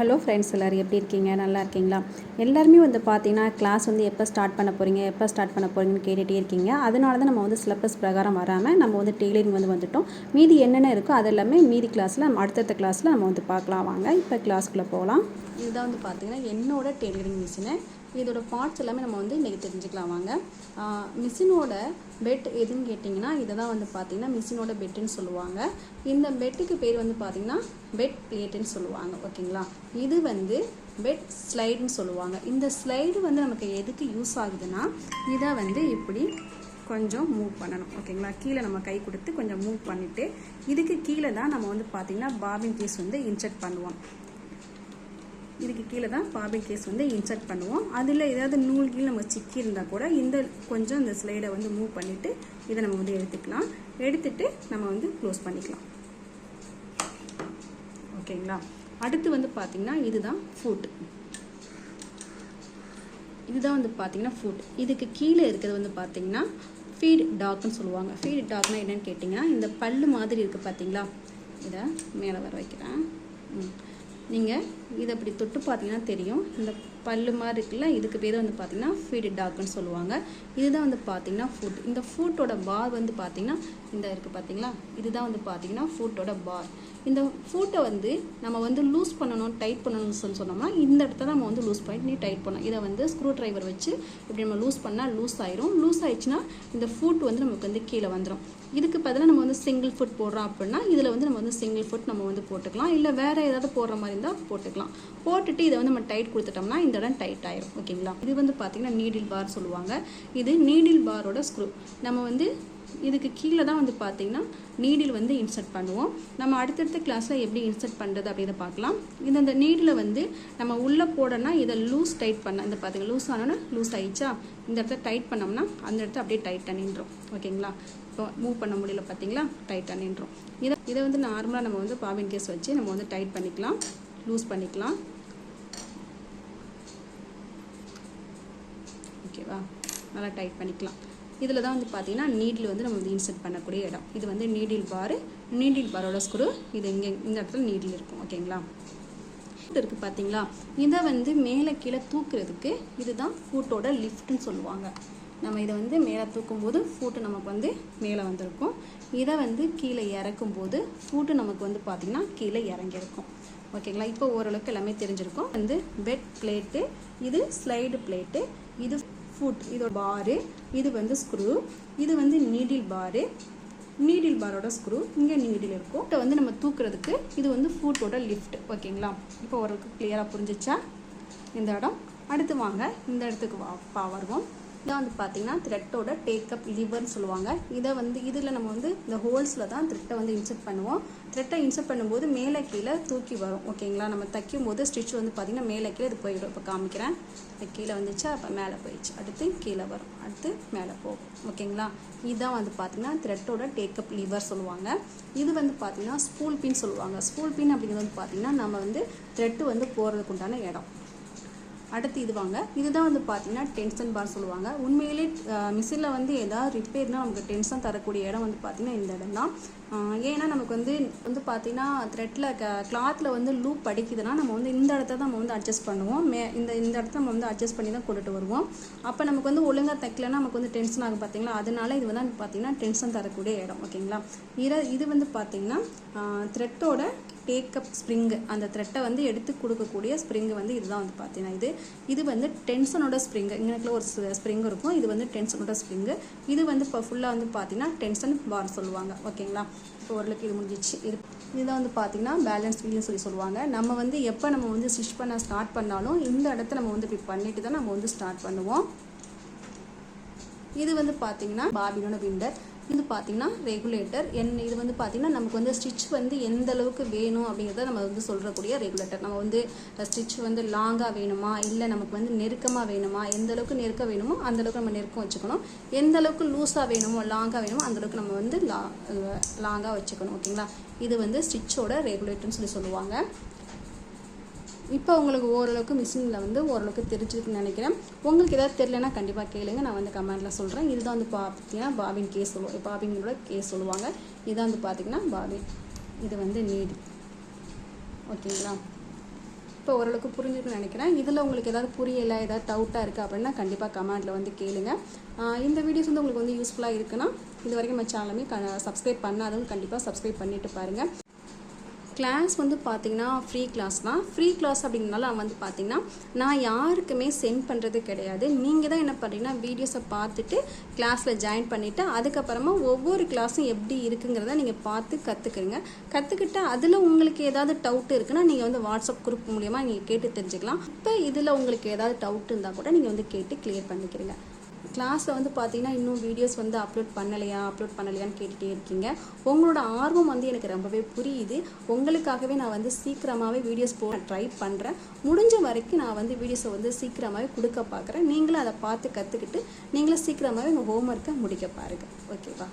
Hello friends எல்லோரும் எப்படி இருக்கீங்க? நல்லா இருக்கீங்களா? எல்லாருமே வந்து பார்த்தீங்கன்னா கிளாஸ் வந்து எப்போ ஸ்டார்ட் பண்ண போகிறீங்க எப்போ ஸ்டார்ட் பண்ண போகிறீங்கன்னு கேட்டுகிட்டே இருக்கீங்க. அதனால தான் நம்ம வந்து சிலபஸ் பிரகாரம் வராமல் நம்ம வந்து டெய்லரிங் வந்து வந்துட்டோம். மீதி என்னென்ன இருக்கோ அது எல்லாமே மீதி கிளாஸில் நம்ம அடுத்தடுத்த கிளாஸில் நம்ம வந்து பார்க்கலாம். வாங்க இப்போ கிளாஸ்க்குள்ளே போகலாம். இதுதான் வந்து பார்த்தீங்கன்னா என்னோட டெய்லரிங் மிஷினு இதோட பார்ட்ஸ் எல்லாமே நம்ம வந்து இன்றைக்கி தெரிஞ்சுக்கலாம். வாங்க. மிஷினோட பெட் எதுன்னு கேட்டிங்கன்னா இதை தான் வந்து பார்த்திங்கன்னா மிஷினோட பெட்டுன்னு சொல்லுவாங்க. இந்த பெட்டுக்கு பேர் வந்து பார்த்திங்கன்னா பெட் பிளேட்டுன்னு சொல்லுவாங்க. ஓகேங்களா? இது வந்து பெட் ஸ்லைடுன்னு சொல்லுவாங்க. இந்த ஸ்லைடு வந்து நமக்கு எதுக்கு யூஸ் ஆகுதுன்னா இதை வந்து இப்படி கொஞ்சம் மூவ் பண்ணணும். ஓகேங்களா? கீழே நம்ம கை கொடுத்து கொஞ்சம் மூவ் பண்ணிவிட்டு இதுக்கு கீழே தான் நம்ம வந்து பார்த்திங்கன்னா பாபின் பீஸ் வந்து இன்செர்ட் பண்ணுவோம். இதுக்கு கீழே தான் பாபின் கேஸ் வந்து இன்சர்ட் பண்ணுவோம். அதில் ஏதாவது நூல் கீழ் நம்ம சிக்கி இருந்தால் கூட இந்த கொஞ்சம் இந்த ஸ்லைடை வந்து மூவ் பண்ணிவிட்டு இதை நம்ம வந்து எடுத்துக்கலாம். எடுத்துட்டு நம்ம வந்து க்ளோஸ் பண்ணிக்கலாம். ஓகேங்களா? அடுத்து வந்து பார்த்திங்கன்னா இதுதான் ஃபுட் இதுதான் வந்து பார்த்திங்கன்னா ஃபுட் இதுக்கு கீழே இருக்கிறது வந்து பார்த்திங்கன்னா ஃபீட் டாக்னு சொல்லுவாங்க. ஃபீட் டாக்னா என்னென்னு கேட்டிங்கன்னா இந்த பல்லு மாதிரி இருக்குது பார்த்தீங்களா இதை மேலே வர வைக்கிறேன். ம். நீங்கள் இதை அப்படி தொட்டு பார்த்தீங்கன்னா தெரியும். இந்த பல்லு மாதிரி இருக்குல்ல இதுக்கு பேர் வந்து பார்த்தீங்கன்னா ஃபீடு டாக்குன்னு சொல்லுவாங்க. இதுதான் வந்து பார்த்தீங்கன்னா ஃபுட் இந்த ஃபுட்டோட பார் வந்து பார்த்திங்கன்னா இந்த இருக்குது பார்த்திங்களா இதுதான் வந்து பார்த்தீங்கன்னா ஃபுட்டோட பார் இந்த ஃபுட்டை வந்து நம்ம வந்து லூஸ் பண்ணணும் டைட் பண்ணணும்னு சொல்லி சொன்னோம்னா இந்த இடத்துல நம்ம வந்து லூஸ் பண்ணி டைட் பண்ணணும். இதை வந்து ஸ்க்ரூ ட்ரைவர் வச்சு இப்படி நம்ம லூஸ் பண்ணால் லூஸ் ஆயிரும். லூஸ் ஆயிடுச்சுன்னா இந்த ஃபுட் வந்து நமக்கு வந்து கீழே வந்துடும் இதுக்கு பதிலாக நம்ம வந்து சிங்கிள் ஃபுட் போடுறோம் அப்படின்னா இதில் வந்து நம்ம வந்து சிங்கிள் ஃபுட் நம்ம வந்து போட்டுக்கலாம். இல்லை வேறு ஏதாவது போடுற மாதிரி இருந்தால் போட்டுக்கலாம். போட்டுட்டு இதை வந்து நம்ம டைட் கொடுத்துட்டோம்னா இந்த இடம் டைட் ஆயிரும் ஓகேங்களா? இது வந்து பார்த்திங்கன்னா நீடில் பார் சொல்லுவாங்க. இது நீடில் பாரோட ஸ்க்ரூ நம்ம வந்து இதுக்கு கீழே தான் வந்து பார்த்திங்கன்னா நீடில் வந்து இன்சர்ட் பண்ணுவோம். நம்ம அடுத்தடுத்த கிளாஸில் எப்படி இன்சர்ட் பண்ணுறது அப்படின்னு பார்க்கலாம். இந்த அந்த நீடில் வந்து நம்ம உள்ளே போடனா இதை லூஸ் டைட் பண்ண இந்த பார்த்துங்க லூஸ் ஆனோன்னா லூஸ் ஆயிடுச்சா? இந்த இடத்த டைட் பண்ணோம்னா அந்த இடத்த அப்படியே டைட் பண்ணின்றோம் ஓகேங்களா? இப்போ மூவ் பண்ண முடியல பார்த்தீங்களா டைட் பண்ணின்றோம் இதை இதை வந்து நார்மலாக நம்ம வந்து பாபின் கேஸ் வச்சு நம்ம வந்து டைட் பண்ணிக்கலாம் லூஸ் பண்ணிக்கலாம். ஓகேவா? நல்லா டைட் பண்ணிக்கலாம். இதில் தான் வந்து பார்த்தீங்கன்னா நீடில் வந்து நம்ம வந்து இன்சர்ட் பண்ணக்கூடிய இடம். இது வந்து நீடில் பாரு நீடில் பாரோட ஸ்குரு இது இங்கே இந்த இடத்துல நீடில் இருக்கும். ஓகேங்களா இருக்குது பார்த்தீங்களா இதை வந்து மேலே கீழே தூக்குறதுக்கு இதுதான் ஃபூட்டோட லிஃப்ட்னு சொல்லுவாங்க. நம்ம இதை வந்து மேலே தூக்கும்போது ஃபூட்டு நமக்கு வந்து மேலே வந்திருக்கும். இதை வந்து கீழே இறக்கும்போது ஃபூட்டு நமக்கு வந்து பார்த்திங்கன்னா கீழே இறங்கியிருக்கும். ஓகேங்களா இப்போ ஓரளவுக்கு எல்லாமே தெரிஞ்சிருக்கும். வந்து பெட் பிளேட்டு இது ஸ்லைடு பிளேட்டு இது ஃபுட் இதோட பாரு இது வந்து ஸ்க்ரூ இது வந்து நீடில் பாரு நீடில் பாரோட ஸ்க்ரூ இங்கே நீடில் இருக்கும். இதை வந்து நம்ம தூக்குறதுக்கு இது வந்து ஃபுட்டோட லிஃப்ட் ஓகேங்களா இப்போ ஓரளவுக்கு கிளியராக புரிஞ்சிச்சா? இந்த இடம். அடுத்து வாங்க இந்த இடத்துக்கு வா பா வருவோம். இதான் வந்து பார்த்தீங்கன்னா த்ரெட்டோட டேக்கப் லிவர்னு சொல்லுவாங்க. இதை வந்து இதில் நம்ம வந்து இந்த ஹோல்ஸில் தான் த்ரெட்டை வந்து இன்சர்ட் பண்ணுவோம். த்ரெட்டை இன்சர்ட் பண்ணும்போது மேலே கீழே தூக்கி வரும். ஓகேங்களா நம்ம தைக்கும் போது ஸ்டிச் வந்து பார்த்திங்கன்னா மேலே கீழே இது போயிடும். இப்போ காமிக்கிறேன். கீழே வந்துச்சு? அப்போ மேலே போயிடுச்சு. அடுத்து கீழே வரும். அடுத்து மேலே போகும். ஓகேங்களா இதுதான் வந்து பார்த்திங்கன்னா த்ரெட்டோட டேக்கப் லிவர் சொல்லுவாங்க. இது வந்து பார்த்திங்கன்னா ஸ்பூல் பின் சொல்லுவாங்க. ஸ்பூல் பின் அப்படிங்கிறது வந்து பார்த்திங்கன்னா நம்ம வந்து த்ரெட்டு வந்து போகிறதுக்கு உண்டான இடம். அடுத்து இது வாங்க இதுதான் வந்து பார்த்தீங்கன்னா டென்ஷன் பார் சொல்லுவாங்க. உண்மையிலே மிஷினில் வந்து ஏதாவது ரிப்பேர்னால் நமக்கு டென்ஷன் தரக்கூடிய இடம் வந்து பார்த்திங்கன்னா இந்த இடம் தான் ஏன்னா நமக்கு வந்து வந்து பார்த்திங்கன்னா த்ரெட்டில் க கிளாத்தில் வந்து லூப் படிக்குதுன்னா நம்ம வந்து இந்த இடத்த தான் நம்ம வந்து அட்ஜஸ்ட் பண்ணுவோம். மே இந்த இந்த இடத்த நம்ம வந்து அட்ஜஸ்ட் பண்ணி தான் கொண்டுட்டு வருவோம். அப்போ நமக்கு வந்து ஒழுங்காக தைக்கலன்னா நமக்கு வந்து டென்ஷன் ஆகும் பார்த்தீங்களா அதனால இது வந்து பார்த்திங்கன்னா டென்ஷன் தரக்கூடிய இடம் ஓகேங்களா? இதை இது வந்து பார்த்திங்கன்னா த்ரெட்டோட டேக்கப் ஸ்ப்ரிங்கு அந்த த்ரெட்டை வந்து எடுத்து கொடுக்கக்கூடிய ஸ்ப்ரிங்கு வந்து இதுதான் வந்து பார்த்தீங்கன்னா இது. இது வந்து டென்ஷனோட ஸ்ப்ரிங்கு இங்கே ஒரு ஸ்ப்ரிங் இருக்கும். இது வந்து டென்ஷனோட ஸ்ப்ரிங்கு இது வந்து இப்போ ஃபுல்லாக வந்து பார்த்தீங்கன்னா டென்ஷன் பார் சொல்லுவாங்க ஓகேங்களா? இப்போ ஓரளவுக்கு இது முடிஞ்சிச்சு. இது இதுதான் வந்து பார்த்தீங்கன்னா பேலன்ஸ் வீல்னு சொல்லி சொல்லுவாங்க. நம்ம வந்து எப்போ நம்ம வந்து ஸ்டிச் பண்ண ஸ்டார்ட் பண்ணாலும் இந்த இடத்த நம்ம வந்து இப்படி பண்ணிட்டு தான் நம்ம வந்து ஸ்டார்ட் பண்ணுவோம். இது வந்து பார்த்தீங்கன்னா பாபினோட விண்டர். இது பார்த்தீங்கன்னா ரெகுலேட்டர் என் இது வந்து பார்த்தீங்கன்னா நமக்கு வந்து ஸ்டிச் வந்து எந்த அளவுக்கு வேணும் அப்படிங்கிறத நம்ம வந்து சொல்கிறக்கூடிய ரெகுலேட்டர் நம்ம வந்து ஸ்டிச் வந்து லாங்காக வேணுமா? இல்லை நமக்கு வந்து நெருக்கமாக வேணுமா? எந்த அளவுக்கு நெருக்க வேணுமோ அந்த அளவுக்கு நம்ம நெருக்கம் வச்சுக்கணும். எந்த அளவுக்கு லூஸாக வேணுமோ லாங்காக வேணுமோ அந்த அளவுக்கு நம்ம வந்து லா லாங்காக வச்சுக்கணும் ஓகேங்களா? இது வந்து ஸ்டிச்சோட ரெகுலேட்டர்னு சொல்லி சொல்லுவாங்க. இப்போ உங்களுக்கு ஓரளவுக்கு மிஷினில் வந்து ஓரளவுக்கு தெரிஞ்சிருக்குன்னு நினைக்கிறேன். உங்களுக்கு ஏதாவது தெரியலனா கண்டிப்பாக கேளுங்க. நான் வந்து கமெண்ட்டில் சொல்கிறேன் இதுதான் வந்து பார்த்தீங்கன்னா பாபின் கேஸ் சொல்லுவோம் பாபிங்களோட கேஸ் சொல்லுவாங்க. இதான் வந்து பார்த்திங்கன்னா பாபின். இது வந்து நீடு ஓகேங்களா? இப்போ ஓரளவுக்கு புரிஞ்சுக்கணும்னு நினைக்கிறேன். இதில் உங்களுக்கு ஏதாவது புரியலை ஏதாவது டவுட்டாக இருக்குது அப்படின்னா கண்டிப்பாக கமெண்ட்டில் வந்து கேளுங்க. இந்த வீடியோஸ் வந்து உங்களுக்கு வந்து யூஸ்ஃபுல்லாக இருக்குன்னா இது வரைக்கும் நம்ம சேனலுமே க சப்ஸ்கிரைப் பண்ணாதவங்க கண்டிப்பாக சப்ஸ்கிரைப் பண்ணிட்டு பாருங்கள் கிளாஸ் வந்து பார்த்தீங்கன்னா ஃப்ரீ கிளாஸ் தான். ஃப்ரீ கிளாஸ் அப்படிங்கிறனால வந்து பார்த்தீங்கன்னா நான் யாருக்குமே சென்ட் பண்ணுறது கிடையாது. நீங்கள் தான் என்ன பண்ணுறீங்கன்னா வீடியோஸை பார்த்துட்டு கிளாஸில் ஜாயின் பண்ணிவிட்டு அதுக்கப்புறமா ஒவ்வொரு கிளாஸும் எப்படி இருக்குங்கிறத நீங்கள் பார்த்து கற்றுக்குறீங்க கற்றுக்கிட்டு அதில் உங்களுக்கு ஏதாவது டவுட் இருக்குன்னா நீங்கள் வந்து வாட்ஸ்அப் குரூப் மூலியமாக நீங்கள் கேட்டு தெரிஞ்சுக்கலாம். இப்போ இதில் உங்களுக்கு ஏதாவது டவுட் இருந்தால் கூட நீங்கள் வந்து கேட்டு கிளியர் பண்ணிக்கிறீங்க. கிளாஸில் வந்து பார்த்தீங்கன்னா இன்னும் வீடியோஸ் வந்து அப்லோட் பண்ணலையா அப்லோட் பண்ணலையான்னு கேட்டுகிட்டே இருக்கீங்க. உங்களோட ஆர்வம் வந்து எனக்கு ரொம்பவே புரியுது. உங்களுக்காகவே நான் வந்து சீக்கிரமாகவே வீடியோஸ் போட ட்ரை பண்ணுறேன் முடிஞ்ச வரைக்கும் நான் வந்து வீடியோஸை வந்து சீக்கிரமாகவே கொடுக்க பார்க்குறேன் நீங்களும் அதை பார்த்து கற்றுக்கிட்டு நீங்களும் சீக்கிரமாகவே உங்கள் ஹோம்ஒர்க்கை முடிக்க பாருங்கள் ஓகேவா